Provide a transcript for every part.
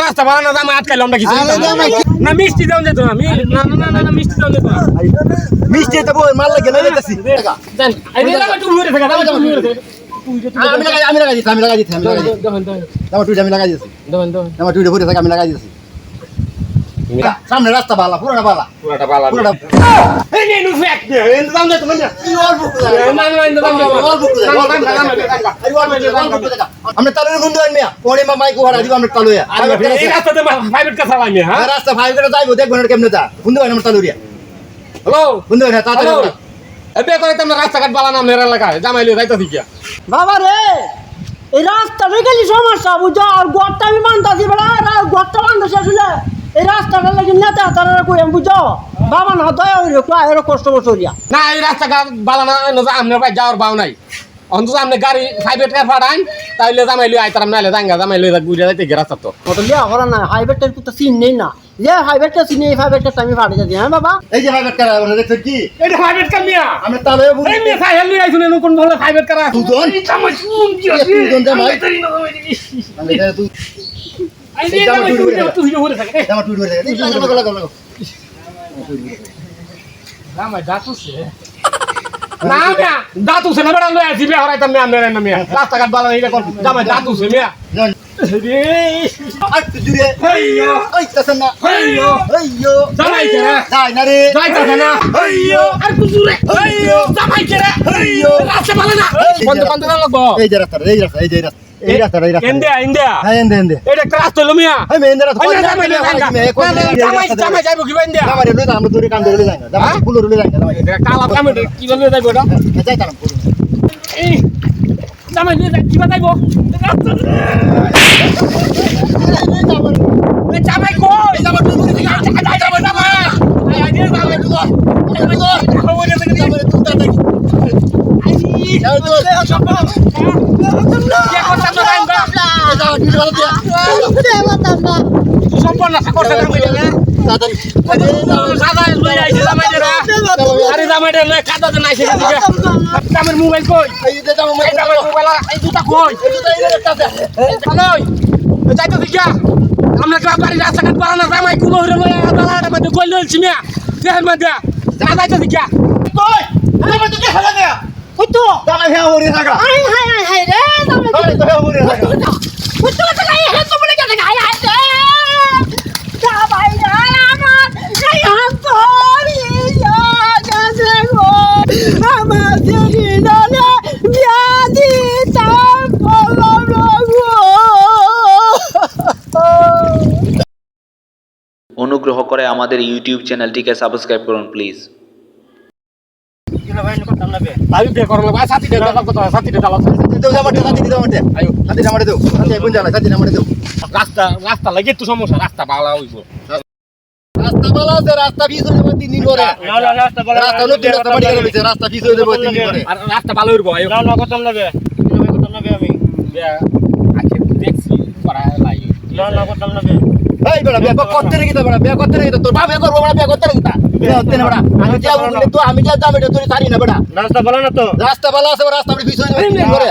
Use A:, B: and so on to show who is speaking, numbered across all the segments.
A: রাস্তা ভালো না জামাই আটকাইলাম আমরা কিছু না মিষ্টি দাও যেত না মি- না না না না মিষ্টি দাও যেত না
B: মিষ্টি তো বই মাল লাগে না
A: তুমি থাকা তুমি উড়ে থাকা
B: আমি লাগাই আমি লাগাই দিছি আমি লাগাই দিছি আমি লাগাই দিছি জামা টুইটা আমি লাগাই দিছি জামা টুইটা ঘুরে থাকে আমি লাগাই দিছি সামনে রাস্তা বালা পুরোটা বালা
A: পুরাটা বালা
B: পুরোটা
A: এই নে নু দে এই দাম যেত না
B: কি অল্প করে
A: না না এই দাম যেত
B: অল্প করে অল্প করে অল্প করে আমরা তালুর গুন্ডু আনমিয়া পরে মা মাইক ওহারা দিব আমরা তালুয়া
A: এই রাস্তাতে প্রাইভেট কথা লাগে হ্যাঁ
B: রাস্তা ভাই করে যাইবো দেখব না কেমনে গুন্ডু আন আমরা তালুরিয়া
A: হ্যালো
B: গুন্ডু আন তাড়াতাড়ি।
A: এবে করে তোমরা রাস্তাঘাট বালা নাম নেরা লিয়ে যাইতো দিকিয়া
C: বাবা রে এই রাস্তাটা গেলি সমস্যা বুঝছ আর গড়টা আমি মানতাছি বেড়া আর গড়টা মানতাছি আসলে এই রাস্তাটা লাগি নেতা তারা কই আমি বুঝছ? বাবা না দয়া হইলে কয় এর কষ্ট করিয়া
A: না এই রাস্তাঘাট বালা না না আমনে ভাই যাওয়ার বাও নাই। অন্তত আপনি গাড়ি প্রাইভেট কার ফাড়ান তাইলে জামাই লিয়ে আইতারাম নাইলে জাঙ্গা জামাই লিয়ে বুঝে যাইতে গে রাস্তা তো।
C: কত লিয়া করা না হাইওয়েটার তো সিন নেই না। যে হাইওয়েটা সিন এই হাইওয়েটা আমি ফাটে যাচ্ছি হ্যাঁ বাবা?
B: এই যে বেট করা আমরা কি?
A: এটা প্রাইভেট কার মিয়া
B: আমরা তালুয়া বুঝি
A: এই মিয়া সাইকেল লিয়ে আইছুন এনু কোন বলে প্রাইভেট কার
B: দুজন?
A: জামাই শুন কি
B: আছে? দুজন জামাই?
A: আমি না জামাই।
B: আমি তুই
A: রাস্তাঘাট বালা জামাই মিয়া। বন্ধ না। লাগবো
B: এই যে রাস্তা এই যে রাস্তা এই রাস্তা এই রাস্তা।
A: India India.
B: হ্যাঁ এন্ডে এন্ডে
A: এটা একটা রাস্তা হলো মিয়া।
B: আমি এন্ডে রাস্তা।
A: জামাই লিয়ে জাঙ্গা জামাই জামাই যাইবো কি ইন্ডিয়া
B: জামাই রে লইতা আমরা দূরে কাম ধরে যাই না। জামাই ফুল রুলে যাই না
A: কালা কামে কি বলে যাইবো এটা?
B: যাই তারাম
A: এই জামাই নিয়ে যাই কিবা যাইবো? এই জামাই কই? জামাই তুই বলি জামাই জামাই জামাই জামাই। আই আই জামাই তুই জামাই তুই খবর নিয়ে দেখি জামাই তুই তাড়াতাড়ি মোবাইল কই দুটা কই যাইতো দিকা আমরা কি বাড়ি রাস্তাঘাট বাড়ানো জামাই কুলো হইরে লই দালাটা মধ্যে কই লইছি মিয়া দেহের মধ্যে যা যাইতো দিকা
B: কই জামাই তো কে হালা গয়া
C: ওই তো
B: জামাই হ্যাঁ ওরে থাকা
C: হাই হাই হাই হাই রে
B: জামাই তো হ্যাঁ ওরে থাকা।
C: ওই তো তো গায়ে হাত বলে গেছে গায়ে হাত যা ভাই রে আমার গায়ে হাত ধরি যা গেছে গো। আমার দেরি নালে ব্যাধি তার বলো গো।
D: অনুগ্রহ করে আমাদের ইউটিউব চ্যানেলটিকে সাবস্ক্রাইব করুন প্লিজ।
A: আমি বে করব ভাই সাথী দে দাও কত সাথী দে দাও
B: দাও জামাই দাও সাথী দাও। আমারে
A: আয়ো
B: সাথী জামাই দাও। সাথী কোন জানা সাথী জামাই দাও
A: রাস্তা রাস্তা লাগে একটু সমস্যা রাস্তা বাংলা হইব।
B: রাস্তা ভালো আছে রাস্তা ফিস হয়ে যাবে তিন দিন পরে। রাস্তা নতুন রাস্তা বাড়ি গেল রাস্তা ফিস হয়ে যাবে তিন দিন পরে।
A: আর রাস্তা ভালো হইব আয়ো। বে আজকে দেখছি করা লাই
B: এই বড় বিয়া করতে বড় বিয়া করতে রে তোর বাপ করব বড় বিয়া করতে রে কিতা বিয়া না বড় আমি যা বলি তো আমি যা দাম এটা তোর সারি না বড়।
C: রাস্তা ভালো না তো।
B: রাস্তা ভালো আছে রাস্তা ফিস যাবে তিন দিন পরে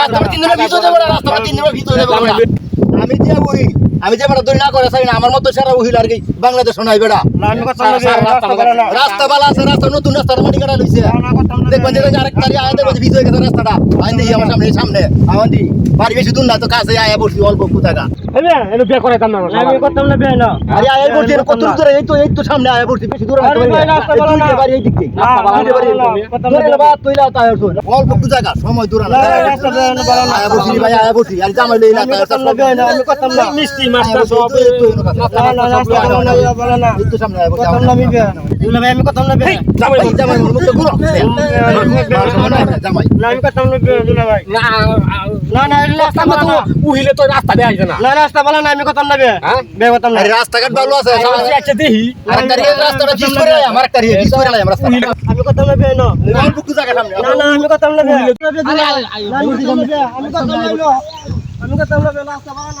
B: রাস্তা তিন দিন ফিস যাবে রাস্তা তিন দিন ফিস যাবে বড়। আমি যা বলি আমি যে বড় দড়ি না করে সারি না আমার মতো সারা উহিল আর কি বাংলাদেশ শোনাই বেড়া। রাস্তা বালা আছে রাস্তা নতুন রাস্তা মাটি কাটা লইছে। দেখবেন যে আরেক তারি আয়া দেখবেন ভিজ হয়ে গেছে রাস্তাটা। আইন দেখি আমার সামনে সামনে। আমার দি। বাড়ি বেশি দূর না তো কাছে আয়া বসি অল্প কোথাকা
A: না
C: না বেনা
B: আরে আয়া বসি এর কত দূরে এই তো এই তো সামনে আয়া বসি বেশি দূরে না
C: আরে ভাই, রাস্তা ইয়া
A: উহিলে তো রাস্তা দেয় না
C: রাস্তা ভালো না আমি করতাম না বে।
A: হ্যাঁ?
C: বে করতাম না
B: রাস্তাঘাট ভালো আছে
A: আচ্ছা আচ্ছা দেখি।
B: রাস্তাটা করে আমার করে রাস্তা
C: আমি না।
B: সামনে
C: না আমি আমি আমি আমি রাস্তা ভালো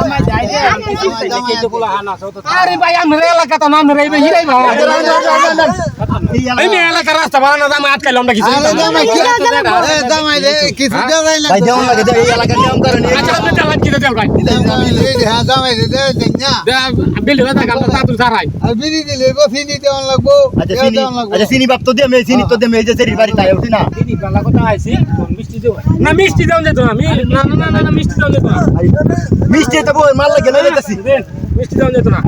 B: আরে
A: ভাই আমরা এলাকা তো নাম রে ভাই হিরাই ভাই। এই মেয়ে এলাকার রাস্তা বানানো দাম আটকাইলাম না কিছু।
B: ভাই দেওয়া লাগে এই এলাকার নিয়ম করে নিয়ে
A: আচ্ছা আপনি চালান কি দেও ভাই? সারাই
B: আচ্ছা চিনি আচ্ছা চিনি বাপ তো দে মে চিনি তো দে মে যে সেরি বাড়ি তাই উঠি না।
A: না মিষ্টি দাও যেত না মি- না না না না মিষ্টি দাও না।
B: মিষ্টি তো মাল লাগে লই
A: দেন, মিষ্টি দাও যেত না।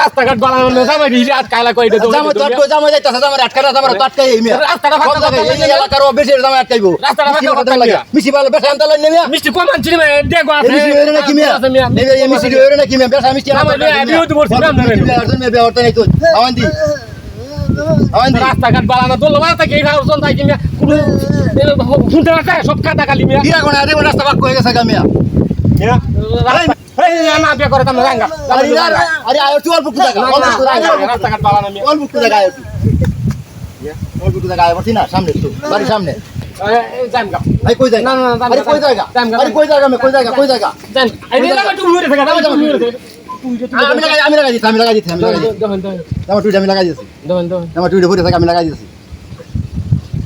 A: রাস্তাঘাট বানানো জামাই হিরে আটকাইলা কই দে
B: জামা তো আটকো জামা যাইতাছে জামা আটকা জামা তো আটকাই এই
A: রাস্তাটা ফাঁকা
B: সব এই এলাকার বেশি জামা আটকাইবো।
A: রাস্তাটা ফাঁকা করতে
B: লাগে
A: মিয়া।
B: ভালো বেশি আনতে লাগে মিয়া।
A: মিষ্টি কম আনছি রে দেখো
B: এই মিশি হইরে না কি মিয়া নেবে এই হইরে না কি মিয়া বেশি মিষ্টি
A: জামাই লিয়ে তো বলছি, নাম ধরে নি।
B: নাই তো। আওয়ান্দি আওয়ান্দি
A: রাস্তাঘাট বানানো দোল রাস্তা কি খাও সন্ধ্যা কি মিয়া শুনতে রাস্তা সব কাটা কালি মিয়া।
B: দিরা কোনা আরে রাস্তা বাক হয়ে গেছে গা মিয়া।
A: এই না বিয়ে করে তুমি রাঙ্গা।
B: আরে আয় তুই অল্প কুদা গা কুদা
A: রাস্তাঘাট বানানো মিয়া।
B: অল্প কুদা গা আয় তুই অল্প কুদা গা আয় বসি না সামনে তো বাড়ি সামনে।
A: জান
B: কই যায়
A: না, না, না,
B: আরে কই জায়গা আরে কই জায়গা কই জায়গা কই জায়গা
A: জান এই না তুমি মরে থাকা তুমি মরে থাকা।
B: আমি লাগাই দিছি আমি লাগাই দিছি আমি লাগাই
A: দহন।
B: আমার টুইটা আমি লাগাই দিছি
A: দহন দহন
B: আমার টুইটা ভরে থাকে আমি লাগাই দিছি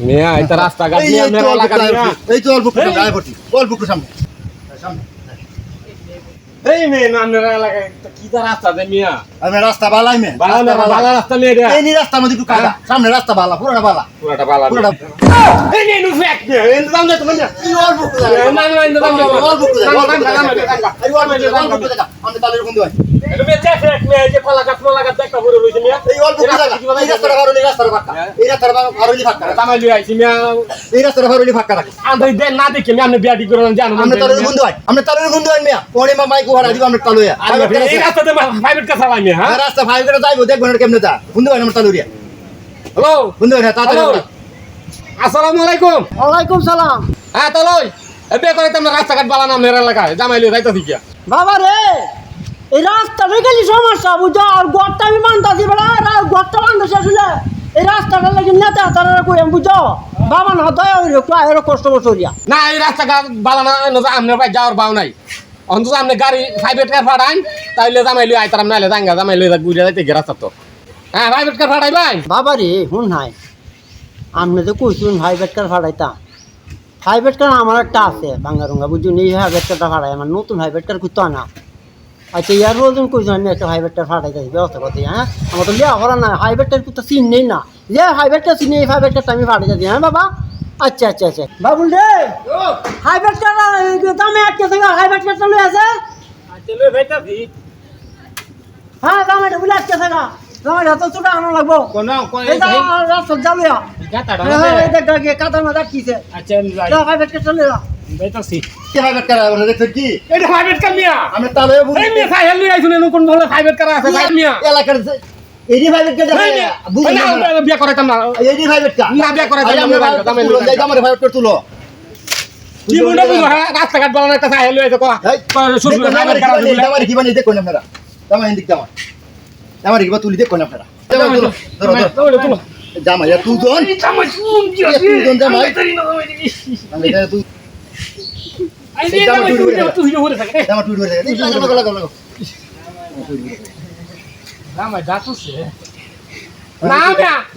A: মিয়া এটা রাস্তাঘাট
B: এই
A: মিয়া
B: এই তো
A: লাগা
B: কুদা এই তো অল্প কুদা গায়ে পড়ছি অল্প কুদা সামনে সামনে
A: এই মেয়ে না মেরা কি দা রাস্তা দে মিয়া
B: আমি রাস্তা বালাই মে
A: বালা
B: রাস্তা
A: বালা রাস্তা মেয়ে
B: এই নি রাস্তা মধ্যে একটু কাদা সামনে রাস্তা বালা পুরোটা বালা
A: পুরাটা বালা
B: পুরোটা
A: এই নে নু ফেক দে এই দাম দে তুমি
B: কি অল্প কুদা
A: না না না দাম
B: অল্প কুদা অল্প কুদা আরে অল্প কুদা আমি তালের বন্ধু হয়
A: এটা মেয়ে চেক ফেক মেয়ে যে কলা গাছ কলা গাছ দেখা বড় রইছে মিয়া?
B: এই অল্প কুদা এই রাস্তাটা ভারলি রাস্তাটা ফাঁকা এই রাস্তাটা ভারলি ফাঁকা
A: তামাই লই আইছি মিয়া।
B: এই রাস্তাটা ভারলি ফাঁকা রাখি
A: আন্দাই দে না দেখে মিয়া আপনি বিয়া ঠিক করে জানো
B: আমরা তালের বন্ধু হয়। আমরা তালের বন্ধু হয় মিয়া। পরে মা মাইকো হারা দিব আমরা তালুয়া
A: এই রাস্তাতে প্রাইভেট কাছে চালাই মিয়া হ্যাঁ?
B: রাস্তা ভাই করে যাইবো দেখব না কেমনে তা বন্ধু হয় আমরা তালুরিয়া
A: হ্যালো?
B: বন্ধু হয় তাড়াতাড়ি
A: আসসালামু আলাইকুম।
C: ওয়ালাইকুম সালাম।
A: হ্যাঁ তালই। এ করে তোমরা রাস্তাঘাট বালানা মেরা এলাকায়। জামাই লই যাইতা দিকিয়া
C: বাবা রে! এই রাস্তাটা গেলি সমস্যা বুঝো আর গড়টা আমি মানতাছি বেড়া গড়টা মানতে শেষ হলে এই রাস্তাটা লাগি নেতা তারা কই বুঝো বাবা না দয়া হইল আয়ের কষ্ট করিয়া
A: না এই রাস্তাঘাট নজা আমনে ভাই যাওয়ার বাও নাই। অন্তত আমনে গাড়ি প্রাইভেট কার ভাড়াই তাইলে জামাই লই আইতারাম নাইলে জাঙ্গা জামাই লই ঘুরে যাইতে গে রাস্তা তো। হ্যাঁ প্রাইভেট কার ভাড়াই ভাই।
C: বাবা রে শুন নাই আপনি তো কইছুন ভাই বেটকার ভাড়াইতা ভাই বেটকার আমার একটা আছে বাঙ্গা রঙ্গা বুঝুন এই ভাই বেটকারটা ভাড়াই আমার নতুন ভাই বেটকার করতো না। আচ্ছা ইয়ার রোজন কইছো আমি একটা হাই বেটকার ভাড়াইতে ব্যবস্থা করতে হ্যাঁ? আমার তো লিয়া করা না হাই বেটকার তো চিন নেই না। যে হাই বেটকার চিনি এই হাই বেটকারটা আমি ভাড়াইতে দিই হ্যাঁ বাবা? আচ্ছা আচ্ছা আচ্ছা। বাবুল রে হাই বেটকার দামে আটকে থেকে হাই বেটকার চলে আছে হ্যাঁ দামে বলে আটকে থাকা দামে এত ছোট আনো লাগবো। রাস্তা জালুয়া। কাদার মধ্যে আটকিছে
A: আচ্ছা যাই।
C: বেটকে চলে যা।
A: যাইতাছি
B: কি হয় বেকার আমরা দেখছ কি?
A: এটা প্রাইভেট কার মিয়া।
B: আমরা তালুয়া
A: এই মিয়া সাই হেলি আইছুন কোন বলে প্রাইভেট কার আছে ভাই মিয়া।
B: এলাকার এই ভাই বেকার
A: এই মিয়া।
B: বুঝি
A: না? বিয়া করাইতাম না না বিয়া
B: আমরা
A: লই
B: তুলো
A: কি মনে বুঝো হ্যাঁ রাস্তাঘাট একটা আইছে কার বলে
B: কি। বানি দেখো না আপনারা। জামাই দিক জামাই। জামাই কি তুলি দেখো না আপনারা। জামাই ধরো ধরো।
A: তুলো। তুলো
B: তুই জন
C: কি আছে?
B: তুই?
C: আমি জানি না
B: আমি তুই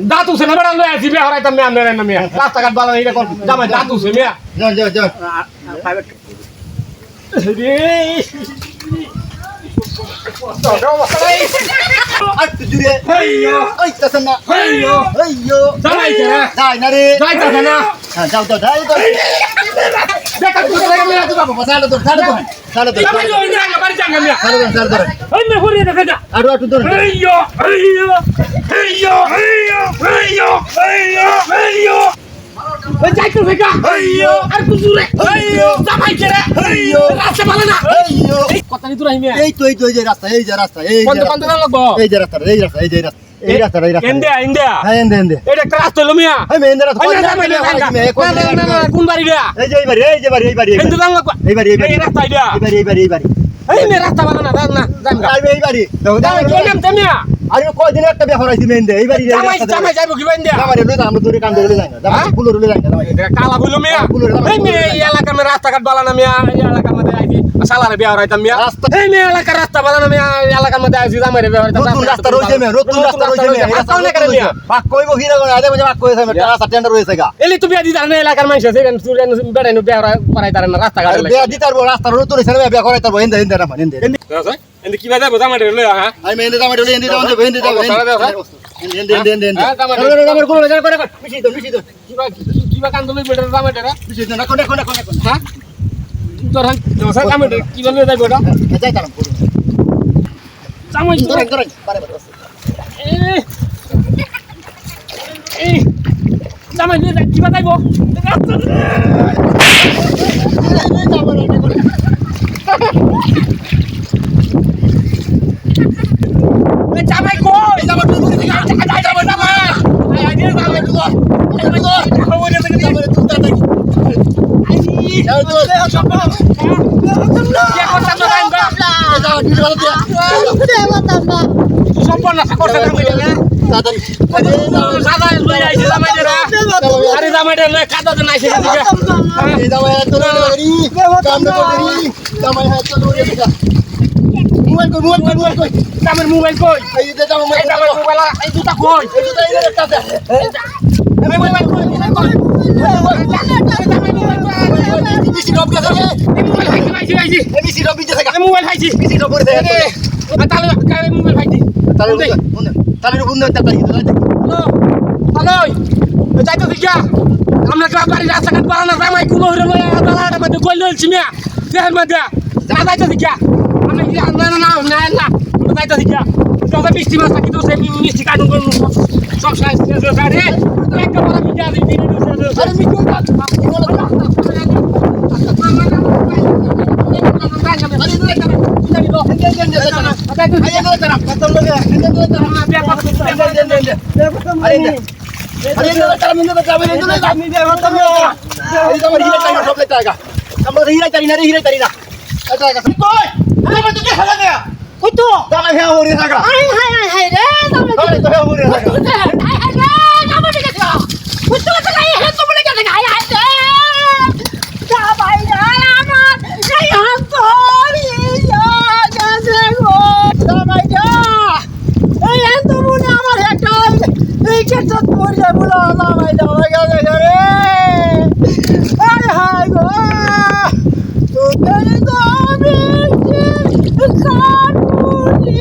C: দাতুছে
A: রাস্তাঘাট বালা জামাই দাঁত মিয়া।
B: যাও যাও। এই যে রাস্তা এই যে রাস্তা এই যে রাস্তা, এই যে এই রাস্তা এই যে রাস্তা। এই রাস্তা এই রাস্তা
A: ইন্ডিয়া ইন্ডিয়া।
B: হ্যাঁ এন্দে এন্দে
A: এটা রাস্তা কোন বাড়ি
B: এই যে এই বাড়ি এই যে বাড়ি এই বাড়ি
A: কিন্তু দাম
B: এই বাড়ি এই বাড়ি।
A: এই রাস্তা এটা?
B: এই বাড়ি এই বাড়ি এই বাড়ি।
A: এই মে রাস্তা ভালো না দাম না দাম গা।
B: এই বাড়ি।
A: জামাই কি নাম তেমিয়া
B: আমি কয়দিন একটা বিয়া করাইছি মেন্দে এই বাড়ি
A: জামাই জামাই যাইবো কি বাইন্দা?
B: জামাই লই আমরা দূরে কাম ধরে যাই না। জামাই
A: হ্যাঁ?
B: রুলে যাই না
A: কালা বইলো মিয়া এই মেয়ে এই এলাকার মেয়ে রাস্তাঘাট বালা না মিয়া এই এলাকার মধ্যে আইছি সালারে বিয়া হরাইতাম মিয়া। এই মেয়ে এলাকার রাস্তা বালা না মিয়া এলাকার মধ্যে আইছি জামাই রে বিয়া হরাইতাম
B: নতুন রাস্তা রয়েছে মে নতুন রাস্তা রয়েছে মে এই রাস্তা
A: না মিয়া।
B: বাক কইবো হিরা করে আদে বাজে বাক কইছে মে রাস্তা টেন্ডার গা।
A: এলি এলাকার মানুষ আছে এখানে তুই বিয়া না
B: বিয়া রাস্তা নতুন বিয়া রামা এন্দে
A: এndi কি বাজা জামাই রে লয়া হ্যাঁ?
B: আমি এন্দে জামাই রুলে এন্দে জামাই এন্দে যাবে এন্দে এন্দে এন্দে এন্দে
A: হ্যাঁ, জামাই
B: জামাই জামাই কোন জায়গা করে মিশি তো মিশি তো
A: কি বা কি বা কান্দলি বেড়ে জামাই রে
B: মিশি না কোনে কোনে কোনে
A: হ্যাঁ? তোর জামাই রে কি বলে যাইবো এটা
B: যাই
A: এই নিয়ে যাই কি বা যাইবো এই জামাই কই জামাই তুই বলে দিগা জামাই জামাই জামাই আই আই দিয়ে জামাই তুই জামাই তুই জামাই বলে দিগা জামাই তুই তাড়াতাড়ি আই
B: যাও তো
A: কে তো রাইন বা
B: যাও দিলে ভালো দিয়া
A: তুই সম্পূর্ণ করতে জামাই রে
B: তাড়াতাড়ি আরে যাও
A: সাদা লই আইছে জামাই রে আরে জামাই রে লই কাদা তো নাইছে
B: মোবাইল কই মোবাইল কই মোবাইল কই
A: জামাইর মোবাইল কই
B: এই
A: এই জামাইর মোবাইল এই দুটা কই
B: এই যে এই একটা আছে মোবাইল কই মোবাইল কই
A: আমরা বাড়ি রাস্তাঘাট বাড়ানো জামাই কোনো হইরে লই দালাটা মধ্যে গল মিয়া দেহের মধ্যে যাইতো আমরা না না না না না আমরা যাইতো দিকা যত মিষ্টি মাছ থাকি তো সেই মিষ্টি কাটুন করুন সব সাইজ রে একটা বড় মিঠা দিই দিন
B: আরে মিঠু
C: কই তো আই হাই হাই রে জামাই হাই হাই রে দেখে যা কই তো তো গায়ে হে তো বলে গেছে গায়ে হাই রে জামাই রে আমার এই হাত তোরি যা গেছে গো। জামাই যা এই এত মনে আমার একটা এই ক্ষেত্রে তোর যে বলো জামাই জামাই গেছে রে আই হাই গো তোদের দাবি কাটুনি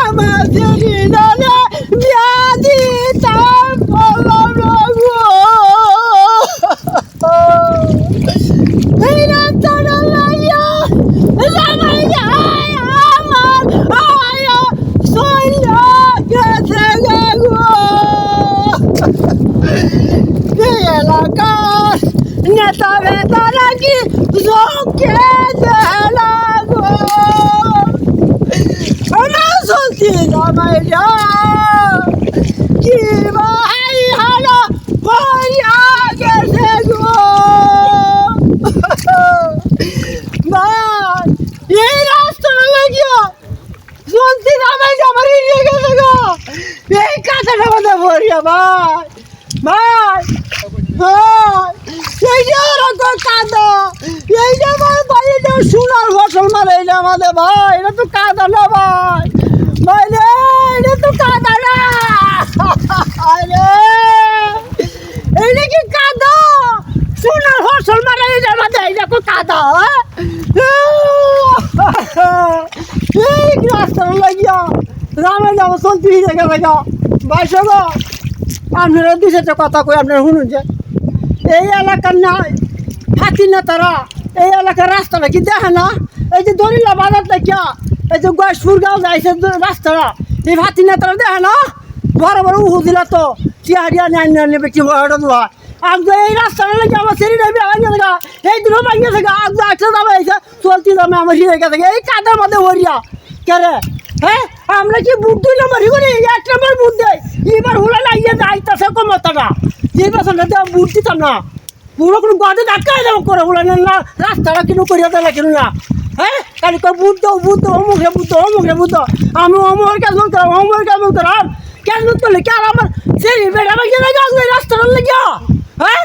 C: আমার যদি নালে ব্যাধি তার বললাম গো এই রাস্তাটা লাইয়া জামাই যায় আমার আয়া সইয়া গেছে গো এই এলাকার নেতা বেতারা কি জোকে দেলা গো আমার সত্যি জামাই যা কি ভাই হারা হইয়া গেছে গো এই কাঁচাটা মধ্যে ভরিয়া ভাই ভাই ভাই এই যে ওরকম কাদা এই যে ভাই ভাই এটা সোনার এটা আমাদের ভাই, এটা তো কাদা না ভাই। ভাই রে, এটা তো কাদা না। আরে এইটা কি কাদা? সোনার ফসল মারে এটা আমাদের এটা তো কাদা হ্যাঁ? এই রাস্তা লাগিয়া রামে যাব চলতে গেছে গা। বাইশ গো আপনারা দু চারটা কথা কই, আপনারা শুনুন যে। এই এলাকার না এই এলাকার রাস্তাটা কি দেখে না? এই যে দরিলা বাজার দেখিয়া, এই যে গয়েশপুর গাঁও যাইছে রাস্তাটা, এই ভাতি না তারা দেখে না? বড় বড় উহু দিলা তো চিয়ারিয়া নেয় নেবে কি বড় দেওয়া আগ এই রাস্তাটা লাগে আমার শরীর ভাঙিয়ে থাকা এই দুটো ভাঙিয়ে থাকা আগ একটা দামে এসে চলতি দামে আমার হিরে গেছে এই কাদার মধ্যে ওরিয়া কে রে? হ্যাঁ আমরা কি বুট দুই নম্বর করি এক নম্বর বুট দেয় এবার হলো লাগিয়ে যাইতেছে কমতাটা যে বেসনটা দেওয়া বুট দিতাম না। পুরো কোনো গদে ধাক্কাই দেবো করে কিনো করিয়া দেবে কিনো হ্যাঁ খালি কয় বুট দাও বুট দাও অমুক রে বুট দাও অমুক রে বুট দাও আমি অমুক কাজ বলতে অমুক কাজ বলতে কেন করলে কেন আমার সেই বেড়া ভাঙিয়ে রাস্তাটা লেগে হ্যাঁ